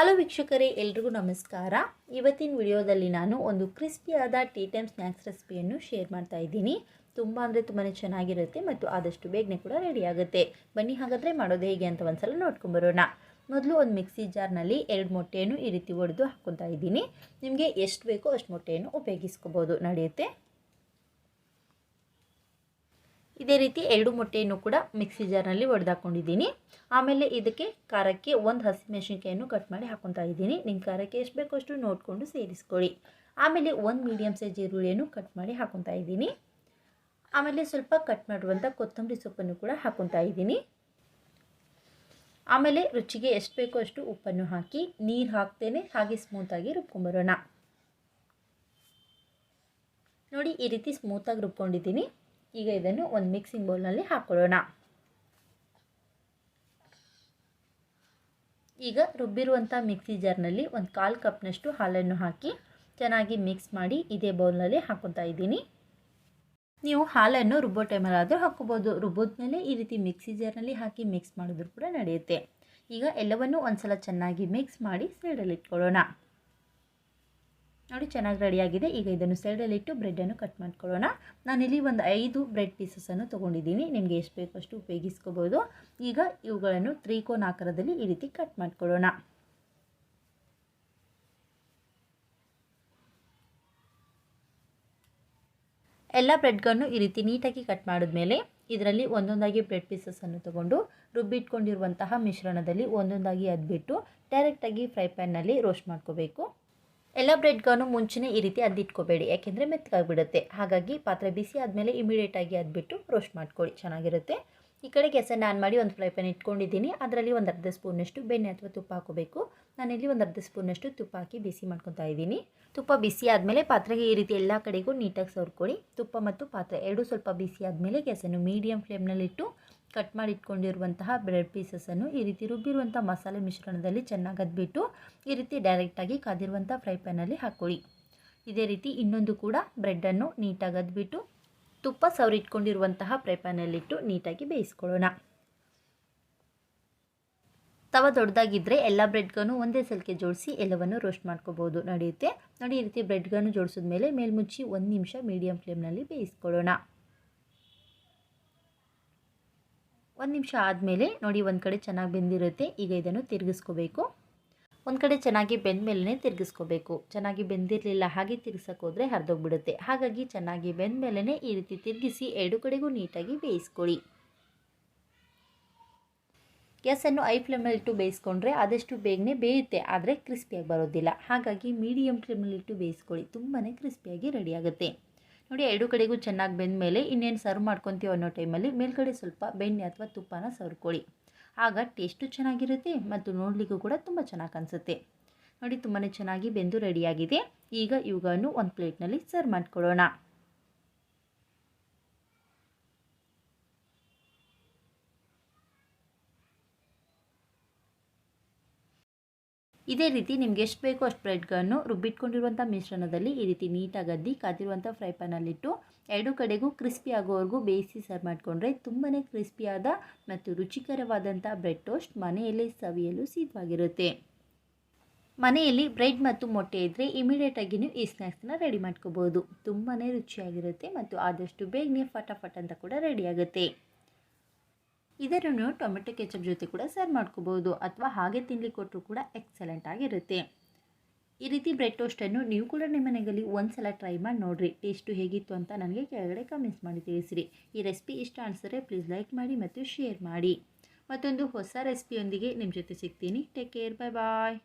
Hello ವೀಕ್ಷಕರೇ, ಎಲ್ರಿಗೂ ನಮಸ್ಕಾರ. ಇವತ್ತಿನ ವಿಡಿಯೋದಲ್ಲಿ ನಾನು ಒಂದು ಕ್ರಿಸ್ಪಿಯಾದ ಟೀ ಟೈಮ್ ಸ್ನ್ಯಾಕ್ಸ್ ರೆಸಿಪಿಯನ್ನು ಶೇರ್ ಮಾಡ್ತಾ ಇದ್ದೀನಿ. ತುಂಬ ಅಂದರೆ ತುಂಬಾ ಚೆನ್ನಾಗಿರುತ್ತೆ ಮತ್ತು ಆದಷ್ಟು ಬೇಗನೆ ಕೂಡ ರೆಡಿ ಆಗುತ್ತೆ. ಬನ್ನಿ ಹಾಗಾದರೆ ಮಾಡೋದು ಹೇಗೆ ಅಂತ ಒಂದ್ಸಲ ನೋಡ್ಕೊಂಬರೋಣ ಮೊದಲು ಒಂದು ಮಿಕ್ಸಿ ಜಾರ್ನಲ್ಲಿ ಎರಡು ಮೊಟ್ಟೆಯನ್ನು ಈ ರೀತಿ ಒಡೆದು ಹಾಕ್ಕೊತಾ ಇದ್ದೀನಿ. ನಿಮಗೆ ಎಷ್ಟು ಬೇಕೋ ಅಷ್ಟು ಮೊಟ್ಟೆಯನ್ನು ಉಪಯೋಗಿಸ್ಕೋಬೋದು. ನಡೆಯುತ್ತೆ? ಇದೇ ರೀತಿ ಎರಡು ಮೊಟ್ಟೆಯನ್ನು ಕೂಡ ಮಿಕ್ಸಿ ಜಾರ್ನಲ್ಲಿ ಒಡೆದಾಕೊಂಡಿದ್ದೀನಿ. ಆಮೇಲೆ ಇದಕ್ಕೆ ಖಾರಕ್ಕೆ ಒಂದು ಹಸಿಮೆಣಸಿನ್ಕಾಯನ್ನು ಕಟ್ ಮಾಡಿ ಹಾಕೊತಾ ಇದ್ದೀನಿ. ನಿಮ್ಮ ಖಾರಕ್ಕೆ ಎಷ್ಟು ಬೇಕೋ ಅಷ್ಟು ನೋಡಿಕೊಂಡು ಸೇರಿಸ್ಕೊಳ್ಳಿ. ಆಮೇಲೆ ಒಂದು ಮೀಡಿಯಮ್ ಸೈಜ್ ಈರುಳ್ಳಿಯನ್ನು ಕಟ್ ಮಾಡಿ ಹಾಕೊತಾ ಇದ್ದೀನಿ. ಆಮೇಲೆ ಸ್ವಲ್ಪ ಕಟ್ ಮಾಡುವಂಥ ಕೊತ್ತಂಬರಿ ಸೊಪ್ಪನ್ನು ಕೂಡ ಹಾಕೊತಾ ಇದ್ದೀನಿ. ಆಮೇಲೆ ರುಚಿಗೆ ಎಷ್ಟು ಬೇಕೋ ಅಷ್ಟು ಉಪ್ಪನ್ನು ಹಾಕಿ ನೀರು ಹಾಕ್ತೇನೆ, ಹಾಗೆ ಸ್ಮೂತಾಗಿ ರುಬ್ಕೊಂಬರೋಣ. ನೋಡಿ ಈ ರೀತಿ ಸ್ಮೂತಾಗಿ ರುಬ್ಕೊಂಡಿದ್ದೀನಿ. ಈಗ ಇದನ್ನು ಒಂದು ಮಿಕ್ಸಿಂಗ್ ಬೌಲ್ನಲ್ಲಿ ಹಾಕ್ಕೊಳ್ಳೋಣ ಈಗ ರುಬ್ಬಿರುವಂಥ ಮಿಕ್ಸಿ ಜಾರ್ನಲ್ಲಿ ಒಂದು ಕಾಲು ಕಪ್ನಷ್ಟು ಹಾಲನ್ನು ಹಾಕಿ ಚೆನ್ನಾಗಿ ಮಿಕ್ಸ್ ಮಾಡಿ ಇದೇ ಬೌಲ್ನಲ್ಲಿ ಹಾಕೊತಾ ಇದ್ದೀನಿ. ನೀವು ಹಾಲನ್ನು ರುಬ್ಬೋ ಟೈಮಲ್ಲಾದರೂ ಹಾಕ್ಕೋಬೋದು. ರುಬ್ಬೋದ್ಮೇಲೆ ಈ ರೀತಿ ಮಿಕ್ಸಿ ಜಾರ್ನಲ್ಲಿ ಹಾಕಿ ಮಿಕ್ಸ್ ಮಾಡಿದ್ರು ಕೂಡ ನಡೆಯುತ್ತೆ. ಈಗ ಎಲ್ಲವನ್ನೂ ಒಂದ್ಸಲ ಚೆನ್ನಾಗಿ ಮಿಕ್ಸ್ ಮಾಡಿ ಸೈಡಲ್ಲಿ ಇಟ್ಕೊಳ್ಳೋಣ. ನೋಡಿ, ಚೆನ್ನಾಗಿ ರೆಡಿಯಾಗಿದೆ ಈಗ ಇದನ್ನು ಸೈಡಲ್ಲಿಟ್ಟು ಬ್ರೆಡ್ಡನ್ನು ಕಟ್ ಮಾಡ್ಕೊಳ್ಳೋಣ. ನಾನಿಲ್ಲಿ ಒಂದು ಐದು ಬ್ರೆಡ್ ಪೀಸಸನ್ನು ತೊಗೊಂಡಿದ್ದೀನಿ. ನಿಮಗೆ ಎಷ್ಟು ಬೇಕೋ ಅಷ್ಟು ಉಪಯೋಗಿಸ್ಕೋಬೋದು. ಈಗ ಇವುಗಳನ್ನು ತ್ರಿಕೋನ ಆಕಾರದಲ್ಲಿ ಈ ರೀತಿ ಕಟ್ ಮಾಡ್ಕೊಳ್ಳೋಣ. ಎಲ್ಲ ಬ್ರೆಡ್ಗಳನ್ನು ಈ ರೀತಿ ನೀಟಾಗಿ ಕಟ್ ಮಾಡಿದ್ಮೇಲೆ ಇದರಲ್ಲಿ ಒಂದೊಂದಾಗಿ ಬ್ರೆಡ್ ಪೀಸಸನ್ನು ತಗೊಂಡು ರುಬ್ಬಿಟ್ಕೊಂಡಿರುವಂತಹ ಮಿಶ್ರಣದಲ್ಲಿ ಒಂದೊಂದಾಗಿ ಅದ್ಬಿಟ್ಟು ಡೈರೆಕ್ಟಾಗಿ ಫ್ರೈ ಪ್ಯಾನ್ನಲ್ಲಿ ರೋಸ್ಟ್ ಮಾಡ್ಕೋಬೇಕು. ಎಲ್ಲ ಬ್ರೆಡ್ಗಳನ್ನು ಮುಂಚೆನೇ ಈ ರೀತಿ ಅದ್ದಿಟ್ಕೋಬೇಡಿ, ಯಾಕೆಂದರೆ ಮೆತ್ತಗಾಗ್ಬಿಡುತ್ತೆ. ಹಾಗಾಗಿ ಪಾತ್ರೆ ಬಿಸಿ ಆದಮೇಲೆ ಇಮಿಡಿಯೇಟಾಗಿ ಅದ್ಬಿಟ್ಟು ರೋಸ್ಟ್ ಮಾಡ್ಕೊಳ್ಳಿ, ಚೆನ್ನಾಗಿರುತ್ತೆ. ಈ ಕಡೆ ಗ್ಯಾಸನ್ನು ಆನ್ ಮಾಡಿ ಒಂದು ಫ್ರೈ ಪ್ಯಾನ್ ಇಟ್ಕೊಂಡಿದ್ದೀನಿ. ಅದರಲ್ಲಿ ಒಂದು ಅರ್ಧ ಸ್ಪೂನಷ್ಟು ಬೆಣ್ಣೆ ಅಥವಾ ತುಪ್ಪ ಹಾಕೋಬೇಕು ನಾನಿಲ್ಲಿ ಒಂದು ಅರ್ಧ ಸ್ಪೂನಷ್ಟು ತುಪ್ಪ ಹಾಕಿ ಬಿಸಿ ಮಾಡ್ಕೊತಾ ಇದ್ದೀನಿ. ತುಪ್ಪ ಬಿಸಿ ಆದಮೇಲೆ ಪಾತ್ರೆಗೆ ಈ ರೀತಿ ಎಲ್ಲ ಕಡೆಗೂ ನೀಟಾಗಿ ಸವರ್ಕೊಳ್ಳಿ. ತುಪ್ಪ ಮತ್ತು ಪಾತ್ರೆ ಎರಡೂ ಸ್ವಲ್ಪ ಬಿಸಿ ಆದಮೇಲೆ ಗ್ಯಾಸನ್ನು ಮೀಡಿಯಂ ಫ್ಲೇಮ್ನಲ್ಲಿಟ್ಟು ಕಟ್ ಮಾಡಿ ಇಟ್ಕೊಂಡಿರುವಂತಹ ಬ್ರೆಡ್ ಪೀಸಸನ್ನು ಈ ರೀತಿ ರುಬ್ಬಿರುವಂಥ ಮಸಾಲೆ ಮಿಶ್ರಣದಲ್ಲಿ ಚೆನ್ನಾಗಿ ಅದ್ಬಿಟ್ಟು ಈ ರೀತಿ ಡೈರೆಕ್ಟಾಗಿ ಕಾದಿರುವಂಥ ಫ್ರೈ ಪ್ಯಾನಲ್ಲಿ ಹಾಕ್ಕೊಳ್ಳಿ. ಇದೇ ರೀತಿ ಇನ್ನೊಂದು ಕೂಡ ಬ್ರೆಡ್ಡನ್ನು ನೀಟಾಗಿ ಅದ್ಬಿಟ್ಟು ತುಪ್ಪ ಸವರಿಟ್ಕೊಂಡಿರುವಂತಹ ಫ್ರೈ ಪ್ಯಾನಲ್ಲಿಟ್ಟು ನೀಟಾಗಿ ಬೇಯಿಸ್ಕೊಳ್ಳೋಣ. ತವ ದೊಡ್ಡದಾಗಿದ್ದರೆ ಎಲ್ಲ ಬ್ರೆಡ್ಗಳನ್ನು ಒಂದೇ ಸಲಕ್ಕೆ ಜೋಡಿಸಿ ಎಲ್ಲವನ್ನು ರೋಸ್ಟ್ ಮಾಡ್ಕೋಬೋದು. ನಡೆಯುತ್ತೆ? ನೋಡಿ ಈ ರೀತಿ ಬ್ರೆಡ್ಗಳನ್ನು ಜೋಡಿಸಿದ ಮೇಲೆ ಮೇಲ್ಮುಚ್ಚಿ ಒಂದು ನಿಮಿಷ ಮೀಡಿಯಂ ಫ್ಲೇಮ್ನಲ್ಲಿ ಬೇಯಿಸ್ಕೊಳ್ಳೋಣ. ಒಂದು ನಿಮಿಷ ಆದಮೇಲೆ ನೋಡಿ ಒಂದು ಕಡೆ ಚೆನ್ನಾಗಿ ಬೆಂದಿರುತ್ತೆ. ಈಗ ಇದನ್ನು ತಿರುಗಿಸ್ಕೋಬೇಕು. ಒಂದು ಕಡೆ ಚೆನ್ನಾಗಿ ಬೆಂದ ಮೇಲೇ ತಿರುಗಿಸ್ಕೋಬೇಕು. ಚೆನ್ನಾಗಿ ಬೆಂದಿರಲಿಲ್ಲ ಹಾಗೆ ತಿರ್ಗಿಸೋಕೆ ಹೋದರೆ ಹರಿದೋಗ್ಬಿಡುತ್ತೆ. ಹಾಗಾಗಿ ಚೆನ್ನಾಗಿ ಬೆಂದ ಮೇಲೇ ಈ ರೀತಿ ತಿರುಗಿಸಿ ಎರಡು ಕಡೆಗೂ ನೀಟಾಗಿ ಬೇಯಿಸ್ಕೊಳ್ಳಿ. ಗ್ಯಾಸನ್ನು ಐ ಫ್ಲೇಮಲ್ಲಿಟ್ಟು ಬೇಯಿಸ್ಕೊಂಡ್ರೆ ಆದಷ್ಟು ಬೇಗನೆ ಬೇಯುತ್ತೆ. ಆದರೆ ಕ್ರಿಸ್ಪಿಯಾಗಿ ಬರೋದಿಲ್ಲ. ಹಾಗಾಗಿ ಮೀಡಿಯಮ್ ಫ್ಲೇಮಲ್ಲಿಟ್ಟು ಬೇಯಿಸ್ಕೊಳ್ಳಿ. ತುಂಬಾ ಕ್ರಿಸ್ಪಿಯಾಗಿ ರೆಡಿಯಾಗುತ್ತೆ ನೋಡಿ ಎರಡು ಕಡೆಗೂ ಚೆನ್ನಾಗಿ ಬೆಂದ ಮೇಲೆ ಇನ್ನೇನು ಸರ್ವ್ ಮಾಡ್ಕೊತೀವಿ ಅನ್ನೋ ಟೈಮಲ್ಲಿ ಮೇಲ್ಗಡೆ ಸ್ವಲ್ಪ ಬೆಣ್ಣೆ ಅಥವಾ ತುಪ್ಪನ ಸವರ್ಕೊಳ್ಳಿ ಆಗ ಟೇಸ್ಟು ಚೆನ್ನಾಗಿರುತ್ತೆ ಮತ್ತು ನೋಡಲಿಕ್ಕೂ ಕೂಡ ತುಂಬ ಚೆನ್ನಾಗಿ ಅನಿಸುತ್ತೆ. ನೋಡಿ ತುಂಬಾ ಚೆನ್ನಾಗಿ ಬೆಂದು ರೆಡಿಯಾಗಿದೆ. ಈಗ ಇವುಗಳನ್ನು ಒಂದು ಪ್ಲೇಟ್ನಲ್ಲಿ ಸರ್ವ್ ಮಾಡ್ಕೊಳ್ಳೋಣ. ಇದೇ ರೀತಿ ನಿಮ್ಗೆ ಎಷ್ಟು ಬೇಕೋ ಅಷ್ಟು ಬ್ರೆಡ್ಗಳನ್ನು ರುಬ್ಬಿಟ್ಕೊಂಡಿರುವಂಥ ಮಿಶ್ರಣದಲ್ಲಿ ಈ ರೀತಿ ನೀಟಾಗಿ ಅದ್ದಿ ಕಾದಿರುವಂಥ ಫ್ರೈ ಪ್ಯಾನಲ್ಲಿಟ್ಟು ಎರಡು ಕಡೆಗೂ ಕ್ರಿಸ್ಪಿ ಆಗೋವರೆಗೂ ಬೇಯಿಸಿ ಸರ್ವ್ ಮಾಡಿಕೊಂಡ್ರೆ ತುಂಬಾ ಕ್ರಿಸ್ಪಿಯಾದ ಮತ್ತು ರುಚಿಕರವಾದಂಥ ಬ್ರೆಡ್ ಟೋಸ್ಟ್ ಮನೆಯಲ್ಲೇ ಸವಿಯಲು ಸಿದ್ಧವಾಗಿರುತ್ತೆ. ಮನೆಯಲ್ಲಿ ಬ್ರೆಡ್ ಮತ್ತು ಮೊಟ್ಟೆ ಇದ್ದರೆ ಇಮಿಡಿಯೇಟಾಗಿ ನೀವು ಈ ಸ್ನ್ಯಾಕ್ಸ್ನ ರೆಡಿ ಮಾಡ್ಕೋಬೋದು. ತುಂಬಾ ರುಚಿಯಾಗಿರುತ್ತೆ ಮತ್ತು ಆದಷ್ಟು ಬೇಗನೆ ಫಟಾಫಟ್ ಅಂತ ಕೂಡ ರೆಡಿಯಾಗುತ್ತೆ ಇದನ್ನು ಟೊಮೆಟೊ ಕೆಚಪ್ ಜೊತೆ ಕೂಡ ಸರ್ವ್ ಮಾಡ್ಕೋಬೋದು ಅಥವಾ ಹಾಗೆ ತಿನ್ಲಿಕ್ಕೆ ಕೊಟ್ಟರು ಕೂಡ ಎಕ್ಸಲೆಂಟ್ ಆಗಿರುತ್ತೆ. ಈ ರೀತಿ ಬ್ರೆಡ್ ಟೋಸ್ಟನ್ನು ನೀವು ಕೂಡ ನಿಮ್ಮ ಮನೆಯಲ್ಲಿ ಒಂದು ಸಲ ಟ್ರೈ ಮಾಡಿ ನೋಡಿರಿ. ಟೇಸ್ಟು ಹೇಗಿತ್ತು ಅಂತ ನನಗೆ ಕೆಳಗಡೆ ಕಮೆಂಟ್ಸ್ ಮಾಡಿ ತಿಳಿಸಿರಿ. ಈ ರೆಸಿಪಿ ಇಷ್ಟ ಅನಿಸಿದ್ರೆ ಪ್ಲೀಸ್ ಲೈಕ್ ಮಾಡಿ ಮತ್ತು ಶೇರ್ ಮಾಡಿ. ಮತ್ತೊಂದು ಹೊಸ ರೆಸಿಪಿಯೊಂದಿಗೆ ನಿಮ್ಮ ಜೊತೆ ಸಿಗ್ತೀನಿ. ಟೇಕ್ ಕೇರ್ ಬಾಯ್ ಬಾಯ್